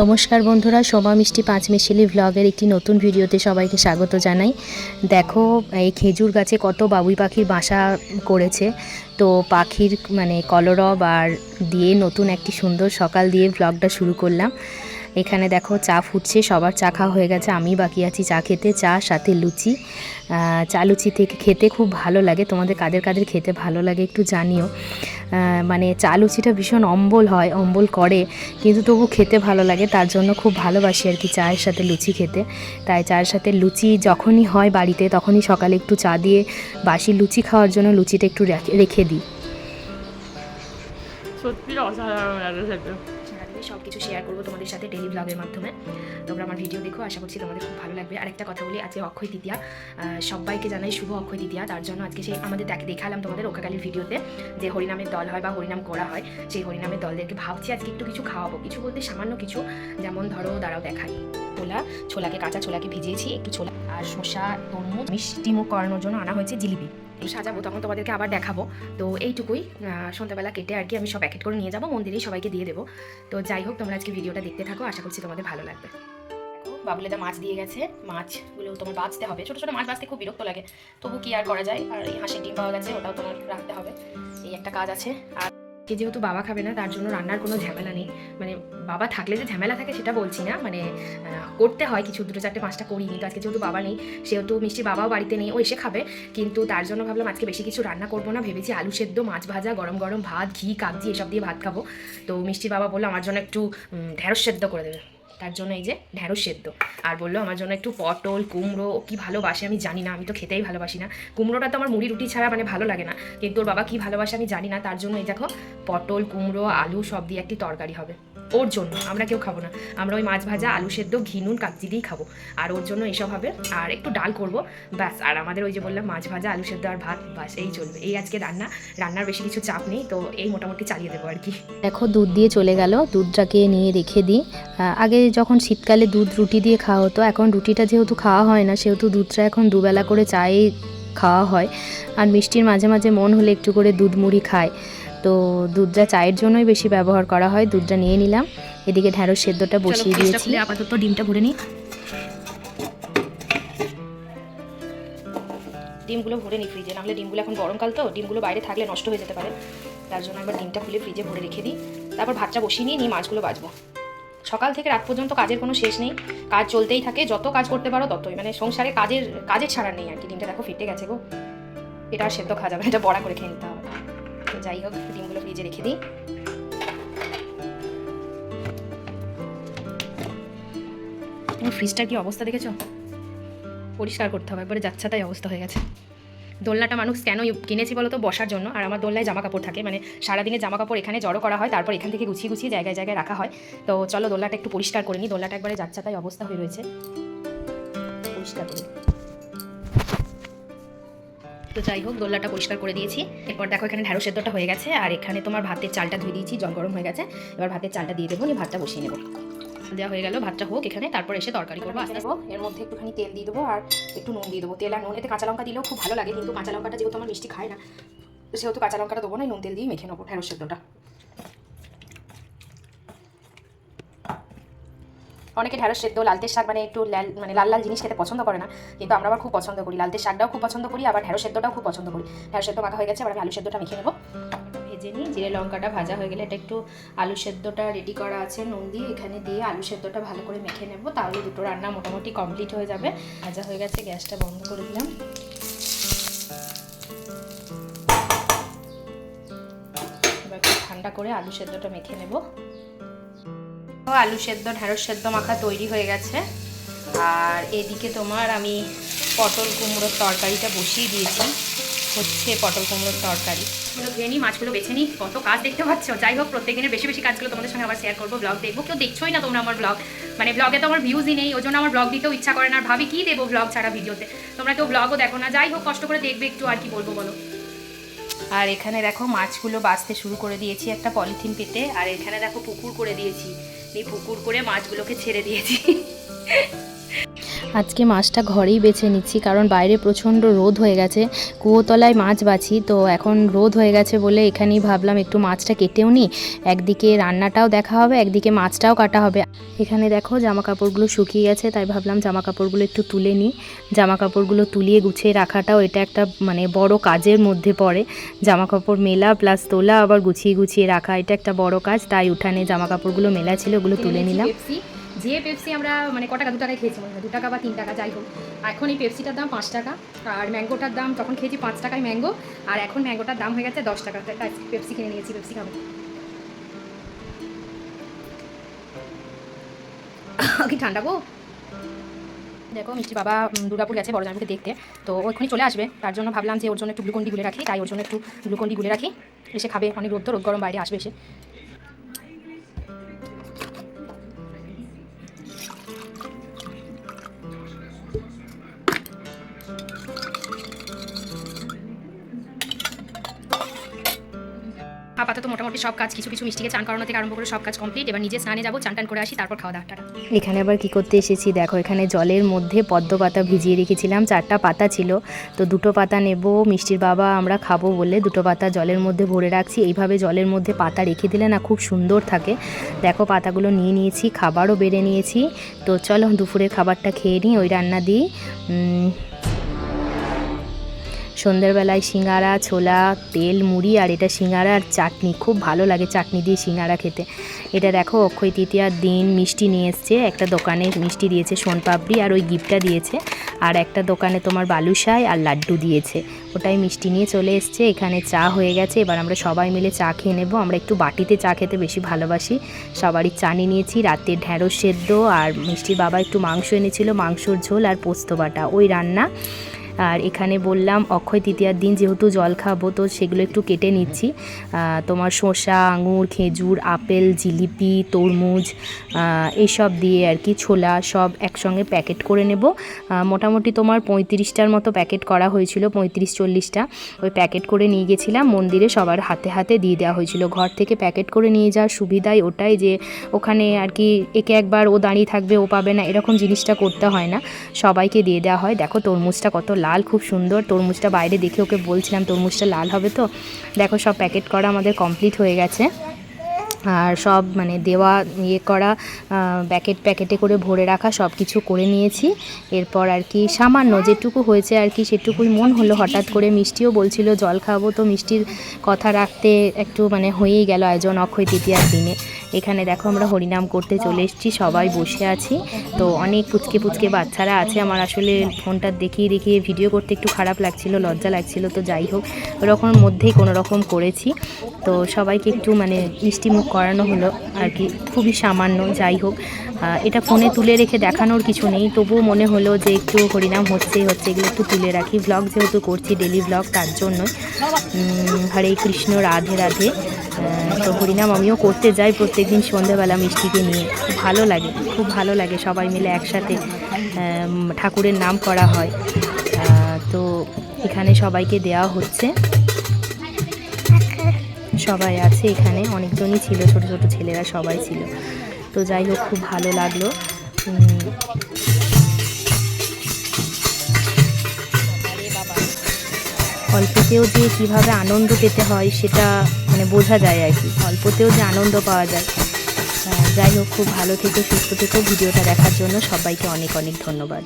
নমস্কার বন্ধুরা সোমা মিষ্টি পাঁচ মিশিলি ভ্লগের একটি নতুন ভিডিওতে সবাইকে স্বাগত জানাই। দেখো, এই খেজুর গাছে কত বাবুই পাখির বাসা করেছে। তো পাখির মানে কলরব আর দিয়ে নতুন একটি সুন্দর সকাল দিয়ে ভ্লগটা শুরু করলাম। এখানে দেখো, চা ফুটছে, সবার চা খাওয়া হয়ে গেছে, আমি বাকি আছি চা খেতে, চা, সাথে লুচি। চা লুচি থেকে খেতে খুব ভালো লাগে, তোমাদের কাদের কাদের খেতে ভালো লাগে একটু জানিও। মানে চা লুচিটা ভীষণ অম্বল হয়, অম্বল করে, কিন্তু তবু খেতে ভালো লাগে। তার জন্য খুব ভালোবাসি আর কি চায়ের সাথে লুচি খেতে। তাই চায়ের সাথে লুচি যখনই হয় বাড়িতে, তখনই সকালে একটু চা দিয়ে বাসি লুচি খাওয়ার জন্য লুচিটা একটু রেখে- দিই। সত্যি অসাধারণ লাগে খেতে। সব কিছু শেয়ার করব তোমাদের সাথে ডেলি ব্লগের মাধ্যমে। তোমরা আমার ভিডিও দেখো আশা করছি তোমাদের খুব ভালো লাগবে। আর একটা কথা বলি আজকে অক্ষয় আহ, সবাইকে জানাই শুভ অক্ষয় তৃতীয়া। তার জন্য আজকে সেই আমাদের দেখ দেখালাম তোমাদের ওকাকালীর ভিডিওতে যে হরিনামের দল হয় বা হরিনাম করা হয় সেই হরিনামের দলদেরকে ভাবছি আজকে একটু কিছু খাওয়াবো। কিছু বলতে সামান্য কিছু যেমন ধরো দাঁড়াও দেখাই। ছোলা ছোলাকে কাঁচা ছোলাকে ভিজিয়েছি একটু ছোলা আর শসা তরমুজ মিষ্টিমুখ করানোর জন্য আনা হয়েছে জিলিপি। এই সাজাবো, তখন তোমাদেরকে আবার দেখাবো। তো এইটুকুই সন্ধ্যাবেলা কেটে আর কি আমি সব প্যাকেট করে নিয়ে যাব, মন্দিরেই সবাইকে দিয়ে দেবো। তো যাই হোক, তোমরা আজকে ভিডিওটা দেখতে থাকো, আশা করছি তোমাদের ভালো লাগবে। বাবুলেদা মাছ দিয়ে গেছে। মাছগুলো তোমার বাঁচতে হবে। ছোটো ছোটো মাছ বাঁচতে খুব বিরক্ত লাগে। তবু কি আর করা যায়? আর এই হাঁসের ডিম পাওয়া গেছে, ওটাও তোমার রাখতে হবে। এই একটা কাজ আছে। আর আজকে যেহেতু বাবা খাবে না, তার জন্য রান্নার কোনো ঝামেলা নেই। মানে বাবা থাকলে যে ঝামেলা থাকে সেটা বলছি না মানে করতে হয় কিছু, দুটো, চারটে, পাঁচটা করি কিন্তু আজকে যেহেতু বাবা নেই, সেহেতু মিষ্টি বাবাও বাড়িতে নেই, ও এসে খাবে। কিন্তু তার জন্য ভাবলাম আজকে বেশি কিছু রান্না করব না, ভেবেছি আলু সেদ্ধ, মাছ ভাজা, গরম গরম ভাত, ঘি, কাগজি, এসব দিয়ে ভাত খাব। তো মিষ্টি বাবা বলল, আমার জন্য একটু ঢেঁড়স সেদ্ধ করে দেবে। তার জন্য এই যে ঢ্যাঁড়স সেদ্ধ। আর বলল, আমার জন্য একটু পটল, কুমড়ো কি ভালোবাসে আমি জানি না, আমি তো খেতেই ভালোবাসি না। কুমড়োটা তো আমার মুড়ি রুটি ছাড়া মানে ভালো লাগে না। কিন্তু ওর বাবা কী ভালোবাসে আমি জানি না, তার জন্য এই দেখো, পটল, কুমড়ো, আলু সব দিয়ে একটি তরকারি হবে। ওর জন্য। আমরা কেউ খাব না। আমরা ওই মাছ ভাজা, আলু সেদ্ধ, ঘি, নুন কাগজি দিয়েই খাব। আর ওর জন্য এসব হবে। আর একটু ডাল করব। ব্যাস। আর আমাদের ওই যে বললাম, মাছ ভাজা, আলু সেদ্ধ আর ভাত, ব্যাস, এই চলবে। এই আজকে রান্না। রান্নার বেশি কিছু চাপ নেই, তো এই মোটামুটি চালিয়ে দেবো আর কি। দেখো, দুধ দিয়ে চলে গেল। দুধটাকে নিয়ে রেখে দিই। আগে যখন শীতকালে দুধ রুটি দিয়ে খাওয়া হতো, এখন রুটিটা যেহেতু খাওয়া হয় না, সেহেতু দুধটা এখন দুবেলা করে চায়ে খাওয়া হয়। আর মিষ্টির মাঝে মাঝে মন হলে একটু করে দুধ মুড়ি খায়। তো দুধটা চায়ের জন্যই বেশি ব্যবহার করা হয় দুধটা নিয়ে নিলাম। এদিকে ঢ্যাঁড়স সেদ্ধটা বসিয়ে দিয়েছি। আপাতত ডিমটা ভরে নিই। ডিমগুলো ভরে নিই ফ্রিজে নাহলে ডিমগুলো এখন গরমকাল তো ডিমগুলো বাইরে থাকলে নষ্ট হয়ে যেতে পারে। তার জন্য একবার ডিমটা খুলে ফ্রিজে ভরে রেখে দিই। তারপর ভাতটা বসিয়ে নিয়ে নিয়ে মাছগুলো বাজবো। সকাল থেকে রাত পর্যন্ত কাজের কোনো শেষ নেই। কাজ চলতেই থাকে যত কাজ করতে পারো ততই। মানে সংসারে কাজের কাজের ছাড়া নেই আর কি ডিমটা দেখো ফেটে গেছে গো। এটা আর সেদ্ধ খাওয়া যাবে এটা বড়া করে খেয়ে নিতে হবে। যাই হোক ডিমগুলো ফ্রিজে রেখে দিই। ফ্রিজটার কি অবস্থা দেখেছ? পরিষ্কার করতে হবে, একবারে যাচ্ছা তাই অবস্থা হয়ে গেছে। দোলনাটা মানুষ কেন কিনেছি বলো তো বসার জন্য? আর আমার দোলনায় জামা কাপড় থাকে মানে সারাদিনে জামা কাপড় এখানে জড়ো করা হয়, তারপর এখান থেকে গুছিয়ে গুছিয়ে জায়গায় জায়গায় রাখা হয়। তো চলো দোলনাটা একটু পরিষ্কার করে নিই, দোলনাটা একবারে যাচ্ছা তাই অবস্থা হয়ে রয়েছে। পরিষ্কার করে। তো যাই হোক দোল্লাটা পরিষ্কার করে দিয়েছি। এরপর দেখো এখানে ঢেঁড়ো সেদ্ধটা হয়ে গেছে, আর এখানে তোমার ভাতের চালটা ধুয়ে দিয়েছি, জল গরম হয়ে গেছে। এবার ভাতের চালটা দিয়ে দেবো, নিয়ে ভাতটা বসিয়ে নেব। দেওয়া হয়ে গেল, ভাতটা হোক এখানে, তারপর এসে তরকারি করব, আস্তে দেবো এর মধ্যে একটুখানি তেল দিয়ে দেবো, আর একটু নুন দিয়ে দেবো। তেল আর নুন, এতে কাঁচা লঙ্কা দিলেও খুব ভালো লাগে, কিন্তু কাঁচা লঙ্কাটা যেহেতু আমার মিষ্টি খায় না, তো সেহেতু কাঁচা লঙ্কাটা দেবো না, নুন তেল দিয়ে মেখে নেব ঢেঁড়ো সেদ্ধটা। অনেকে ঢেঁড়স সেদ্ধ লালতে শাক মানে একটু লাল মানে লাল লাল জিনিস খেতে পছন্দ করে না, কিন্তু আমরা আবার খুব পছন্দ করি। লালতে শাকটাও খুব পছন্দ করি, আবার ঢেঁড়স সেদ্ধটাও খুব পছন্দ করি। ঢেঁড়স সেদ্ধ মাখা হয়ে গেছে আবার আলু সেদ্ধটা মেখে নেব। ভেজে নিই, জিরে লঙ্কাটা ভাজা হয়ে গেলে এটা একটু আলু সেদ্ধটা রেডি করা আছে, নুন দিয়ে এখানে দিয়ে আলু সেদ্ধটা ভালো করে মেখে নেব, তাহলে দুটো রান্না মোটামুটি কমপ্লিট হয়ে যাবে। ভাজা হয়ে গেছে, গ্যাসটা বন্ধ করে দিলাম। এবার ঠান্ডা করে আলু সেদ্ধটা মেখে নেব। আলু সেদ্ধ ঢেঁড়স সেদ্ধ মাখা তৈরি হয়ে গেছে। আর এদিকে তোমার আমি পটল কুমড়োর তরকারিটা বসিয়ে দিয়েছি। হচ্ছে পটল কুমড়োর তরকারি। এগুলো ধুয়ে নিই মাছগুলো বেছে নিই কত কাজ দেখতে পাচ্ছ। যাই হোক প্রত্যেক দিনের বেশি বেশি কাজগুলো তোমাদের সঙ্গে আবার শেয়ার করব ব্লগ দেখব। কেউ দেখছোই না তোমরা আমার ব্লগ মানে ব্লগে তো আমার ভিউজই নেই ওই জন্য আমার ব্লগ দিতেও ইচ্ছা করে না। আর ভাবি কী দেবো ব্লগ ছাড়া ভিডিওতে? তোমরা কেউ ব্লগও দেখো না। যাই হোক কষ্ট করে দেখবে একটু আর কি বলব বলো। আর এখানে দেখো মাছগুলো বাঁচতে শুরু করে দিয়েছি একটা পলিথিন পেতে। আর এখানে দেখো পুকুর করে দিয়েছি। এই পুকুর করে মাছগুলোকে ছেড়ে দিয়েছি। আজকে মাছটা ঘরেই বেছে নিচ্ছি, কারণ বাইরে প্রচণ্ড রোদ হয়ে গেছে। কুয়োতলায় মাছ বাছি, তো এখন রোদ হয়ে গেছে বলে এখানেই ভাবলাম একটু মাছটা কেটেও নিই। একদিকে রান্নাটাও দেখা হবে, একদিকে মাছটাও কাটা হবে। এখানে দেখো জামা কাপড়গুলো শুকিয়ে গেছে, তাই ভাবলাম জামা কাপড়গুলো একটু তুলে নিই। জামা কাপড়গুলো তুলিয়ে গুছিয়ে রাখাটাও এটা একটা মানে বড় কাজের মধ্যে পড়ে। জামা কাপড় মেলা প্লাস তোলা আবার গুছিয়ে গুছিয়ে রাখা, এটা একটা বড় কাজ। তাই উঠানে জামা কাপড়গুলো মেলা ছিল, ওগুলো তুলে নিলাম। যে পেপসি আমরা মানে ক টাকা, দু টাকায় খেয়েছি মনে হয়, দু টাকা বা তিন টাকা, যাই হোক। এখন এই পেপসিটার দাম পাঁচ টাকা, আর ম্যাঙ্গোটার দাম তখন খেয়েছি পাঁচ টাকায় ম্যাঙ্গো, আর এখন ম্যাঙ্গোটার দাম হয়ে গেছে দশ টাকা। পেপসি কিনে নিয়েছি পেপসি খাব। কি ঠান্ডা গো? দেখো, মিষ্টি বাবা দুর্গাপুর গেছে বড় জামাইকে দেখতে, তো ওইখানে চলে আসবে। তার জন্য ভাবলাম যে ওর জন্য একটু গ্লুকন্ডি গুলে রাখি, তাই ওর জন্য একটু গ্লুকন্ডি গুলে রাখি। এসে খাবে, অনেক রোদ রোদ গরম বাইরে আসবে এসে আপাতত মোটামুটি সব কাজ কিছু কিছু মিষ্টিকে চান করানো থেকে আরম্ভ করে সব কাজ কমপ্লিট এবার নিজে স্নানে যাব, চান টান করে আসি, তারপর খাওয়া দাওয়াটা। এখানে আবার কি করতে এসেছি? দেখো, এখানে জলের মধ্যে পদ্ম পাতা ভিজিয়ে রেখেছিলাম, চারটা পাতা ছিল। তো দুটো পাতা নেব, মিষ্টির বাবা আমরা খাব বলে দুটো পাতা জলের মধ্যে ভরে রাখছি। এইভাবে জলের মধ্যে পাতা রেখে দিলে না খুব সুন্দর থাকে। দেখো, পাতাগুলো নিয়ে নিয়েছি, খাবারও বেড়ে নিয়েছি। তো চলো, দুপুরের খাবারটা খেয়ে নিই, ওই রান্না দিই। সন্ধ্যেবেলায় সিঙ্গারা, ছোলা, তেল, মুড়ি আর এটা সিঙ্গারা আর চাটনি। খুব ভালো লাগে চাটনি দিয়ে সিঙ্গারা খেতে। এটা দেখো, অক্ষয় তৃতীয়ার দিন মিষ্টি নিয়ে এসছে। একটা দোকানে মিষ্টি দিয়েছে সোনপাপড়ি আর ওই গিফটটা দিয়েছে। আর একটা দোকানে তোমার বালুশাই আর লাড্ডু দিয়েছে। ওটাই মিষ্টি নিয়ে চলে এসছে। এখানে চা হয়ে গেছে। এবার আমরা সবাই মিলে চা খেয়ে নেব। আমরা একটু বাটিতে চা খেতে বেশি ভালোবাসি। সবারই চা নিয়ে নিয়েছি। রাতে ঢ্যাঁড়স সেদ্ধ আর মিষ্টির বাবা একটু মাংস এনেছিল। মাংসর ঝোল আর পোস্ত বাটা। ওই রান্না। আর এখানে বললাম অক্ষয় তৃতীয়ার দিন যেহেতু জল খাব তো সেগুলো একটু কেটে নিচ্ছি। তোমার শসা আঙুর খেজুর আপেল জিলিপি তরমুজ আহ, এইসব দিয়ে আর কি ছোলা সব একসঙ্গে প্যাকেট করে নেব। মোটামুটি তোমার পঁয়ত্রিশটার মতো প্যাকেট করা হয়েছিল পঁয়ত্রিশ চল্লিশটা ওই প্যাকেট করে নিয়ে গেছিলাম মন্দিরে সবার হাতে হাতে দিয়ে দেওয়া হয়েছিল। ঘর থেকে প্যাকেট করে নিয়ে যাওয়ার সুবিধাই ওটাই যে ওখানে আর কি একে একবার ও দাঁড়িয়ে থাকবে ও পাবে না এরকম জিনিসটা করতে হয় না। সবাইকে দিয়ে দেওয়া হয়। দেখো তরমুজটা কত লাল খুব সুন্দর। তরমুজটা বাইরে দেখে ওকে বলছিলাম, তরমুজটা লাল হবে তো? দেখো সব প্যাকেট করা আমাদের কমপ্লিট হয়ে গেছে। আর সব মানে দেওয়া ইয়ে করা প্যাকেট প্যাকেটে করে ভরে রাখা সব কিছু করে নিয়েছি। এরপর আর কি সামান্য যেটুকু হয়েছে আর কি সেটুকুই মন হলো। হঠাৎ করে মিষ্টিও বলছিল, জল খাব তো মিষ্টির কথা রাখতে একটু মানে হয়েই গেল আয়োজন অক্ষয় তৃতীয়ার দিনে। এখানে দেখো আমরা হরিনাম করতে চলে এসেছি, সবাই বসে আছি। তো অনেক পুচকে পুচকে বাচ্চারা আছে। আমার আসলে ফোনটা দেখিয়ে দেখিয়ে ভিডিও করতে একটু খারাপ লাগছিল, লজ্জা লাগছিল। তো যাই হোক, ওরকম মধ্যেই কোনো রকম করেছি। তো সবাইকে একটু মানে মিষ্টি মুখ করানো হলো আর কি। খুবই সামান্য যাই হোক। এটা ফোনে তুলে রেখে দেখানোর কিছু নেই। তবুও মনে হলো যে একটু হরিনাম হচ্ছেই হচ্ছে এগুলো একটু তুলে রাখি। ব্লগ যেহেতু করছি ডেলি ব্লগ তার জন্যই। উম, হরে কৃষ্ণ রাধে রাধে। তো হরিনাম আমিও করতে যাই প্রত্যেকদিন সন্ধ্যেবেলা মিষ্টিকে নিয়ে। খুব ভালো লাগে খুব ভালো লাগে সবাই মিলে একসাথে ঠাকুরের নাম করা হয়। তো এখানে সবাইকে দেওয়া হচ্ছে। সবাই আছে এখানে, অনেকজনই ছিল, ছোট ছোট ছেলেরা সবাই ছিল। তো যাই হোক, খুব ভালো লাগল। অল্পতেও যে কীভাবে আনন্দ পেতে হয়, সেটা মানে বোঝা যায় আর কি। অল্পতেও যে আনন্দ পাওয়া যায়। যাই হোক, খুব ভালো থেকো, সুস্থ থেকো। ভিডিওটা দেখার জন্য সবাইকে অনেক অনেক ধন্যবাদ।